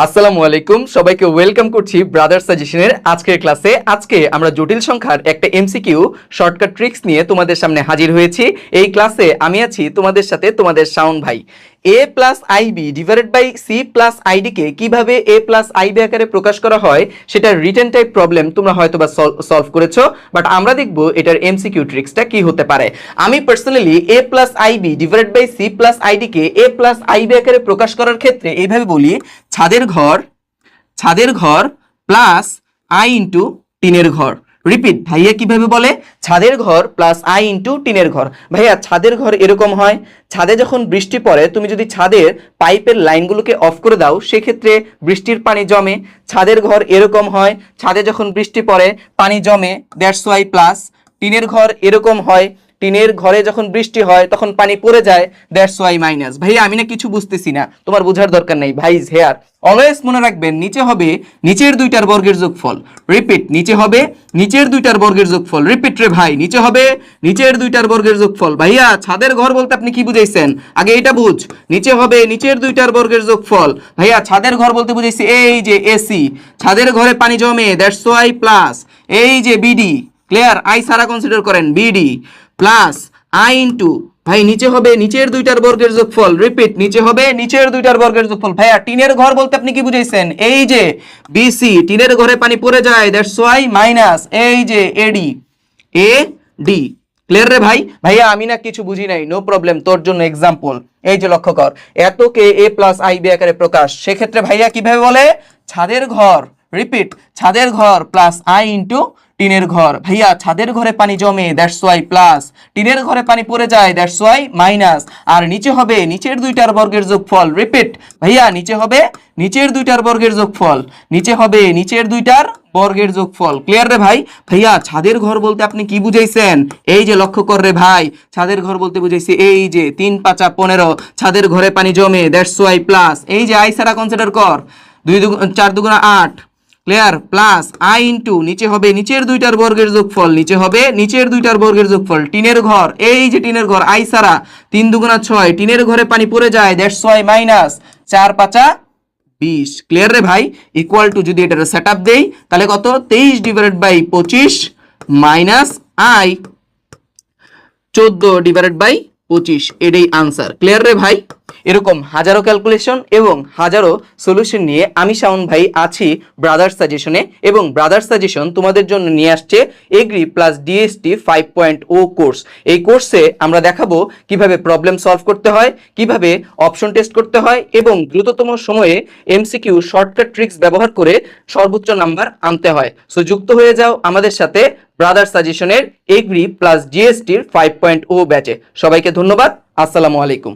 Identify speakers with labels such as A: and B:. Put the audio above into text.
A: আসসালামু আলাইকুম। সবাইকে ওয়েলকাম করছি ব্রাদার সাজেশনের আজকের ক্লাসে। আজকে আমরা জটিল সংখ্যার একটা এমসিকিউ শর্টকাট ট্রিক্স নিয়ে তোমাদের সামনে হাজির হয়েছি। এই ক্লাসে আমি আছি তোমাদের সাথে তোমাদের শাওন ভাই। A plus IB divided by C plus আইডিকে কীভাবে এ প্লাস আইবি আকারে প্রকাশ করা হয়, সেটা রিটেন টাইপ প্রবলেম তোমরা হয়তো বা সলভ করেছ বাট আমরা দেখব এটার এমসিকিউ ট্রিক্সটা কি হতে পারে। আমি personally A plus IB divided by C plus আইডিকে A plus IB আকারে প্রকাশ করার ক্ষেত্রে এইভাবে বলি, ছাদের ঘর ছাদের ঘর প্লাস আই ইন্টু টিনের ঘর। রিপিট, ভাইয়া কীভাবে বলে? ছাদের ঘর প্লাস আই ইন্টু টিনের ঘর। ভাইয়া, ছাদের ঘর এরকম হয়, ছাদে যখন বৃষ্টি পড়ে, তুমি যদি ছাদের পাইপের লাইনগুলোকে অফ করে দাও, সেক্ষেত্রে বৃষ্টির পানি জমে। ছাদের ঘর এরকম হয়, ছাদে যখন বৃষ্টি পড়ে, পানি জমে দ্যাটস ওয়াই প্লাস টিনের ঘর এরকম হয়। টিনের ঘরে যখন বৃষ্টি হয়, তখন পানি পড়ে যায়। দ্যাটস ওয়াই মাইনাস ভাই আমি না কিছু বুঝতেছি না। তোমার বোঝার দরকার নেই। ভাই হেয়ার অলওয়েজ মনে রাখবেন, নিচে হবে, নিচের দুইটার বর্গের যোগফল। রিপিট নিচে হবে, নিচের দুইটার বর্গের যোগফল। রিপিট রে ভাই, নিচে হবে, নিচের দুইটার বর্গের যোগফল। ভাইয়া, ছাদের ঘর বলতে আপনি কি বুঝাইছেন? আগে এটা বুঝ। নিচে হবে, নিচের দুইটার বর্গের যোগফল। ভাইয়া, ছাদের ঘর বলতে বুঝাইছি, এই যে এসি ছাদের ঘরে পানি জমে দ্যাটস ওয়াই প্লাস এই যে বিডি ক্লিয়ার আই সারা কনসিডার করেন বিডি প্লাস আই ইন্টু, ভাই, নিচে হবে নিচের দুইটার বর্গের যোগফল। রিপিট, নিচে হবে নিচের দুইটার বর্গের যোগফল। ভাইয়া, টিনের ঘর বলতে আপনি কি বুঝাইছেন? এই যে বিসি টিনের ঘরে পানি পড়ে যায় দ্যাটস ওয়াই মাইনাস এই যে এডি এ ডি ক্লিয়ার রে ভাই? ভাইয়া, আমি না কিছু বুঝি নাই নো প্রবলেম তোর জন্য এক্সাম্পল এই যে লক্ষ্য কর এতকে এ প্লাস আই বি আকারে প্রকাশ। সেক্ষেত্রে ভাইয়া কীভাবে বলে? ছাদের ঘর রিপিট ছাদের ঘর প্লাস আই ইন্টু টিনের ঘর। ভাইয়া, ছাদের ঘরে পানি জমে দ্যাটস ওয়াই প্লাস টিনের ঘরে পানি পড়ে যায় দ্যাটস ওয়াই মাইনাস আর নিচে হবে, নিচের দুইটার বর্গের যোগফল। রিপিট ভাইয়া, নিচে হবে, নিচের দুইটার বর্গের যোগফল। নিচে হবে, নিচের দুইটার বর্গের যোগফল। ক্লিয়ার রে ভাই? ভাইয়া, ছাদের ঘর বলতে আপনি কি বুঝাইছেন? এই যে লক্ষ্য কর রে ভাই। ছাদের ঘর বলতে বুঝাইছি এই যে তিন পাঁচা পনেরো। ছাদের ঘরে পানি জমে দ্যাটস ওয়াই প্লাস এই যে আই সারা কনসিডার কর। দুই চার দুগুণা আট। ক্লিয়ার প্লাস আই ইন্টু নিচে হবে নিচের দুইটার বর্গের যোগফল, নিচে হবে নিচের দুইটার বর্গের যোগফল, টিনের ঘর, এই যে টিনের ঘর আই সারা তিন দুগুণা ছয়, টিনের ঘরে পানি পড়ে যায় দ্যাটস ছয় মাইনাস চার পাঁচা বিশ। ক্লিয়ার রে ভাই? ইকুয়াল টু যদি এটার সেট আপ দেই, তাহলে কত? তেইশ ডিভাইডেড বাই পঁচিশ মাইনাস আই চোদ্দ ডিভাইডেড বাই পঁচিশ, এটাই আনসার ক্লিয়ার রে ভাই? এরকম হাজারো ক্যালকুলেশন এবং হাজারো সলিউশন নিয়ে আমি শাওন ভাই আছি ব্রাদার্স সাজেশনে এবং ব্রাদার্স সাজেশন তোমাদের জন্য নিয়ে আসছে agri plus DST five point O course এই কোর্সে আমরা দেখাবো কীভাবে প্রবলেম সলভ করতে হয়, কীভাবে অপশন টেস্ট করতে হয় এবং দ্রুততম সময়ে এমসিকিউ শর্টকাট ট্রিক্স ব্যবহার করে সর্বোচ্চ নাম্বার আনতে হয়। সো যুক্ত হয়ে যাও আমাদের সাথে ব্রাদার সাজেশনের এগ্রি প্লাস জিএসটির ফাইভ পয়েন্ট ও ব্যাচে সবাইকে ধন্যবাদ। আসসালামু আলাইকুম।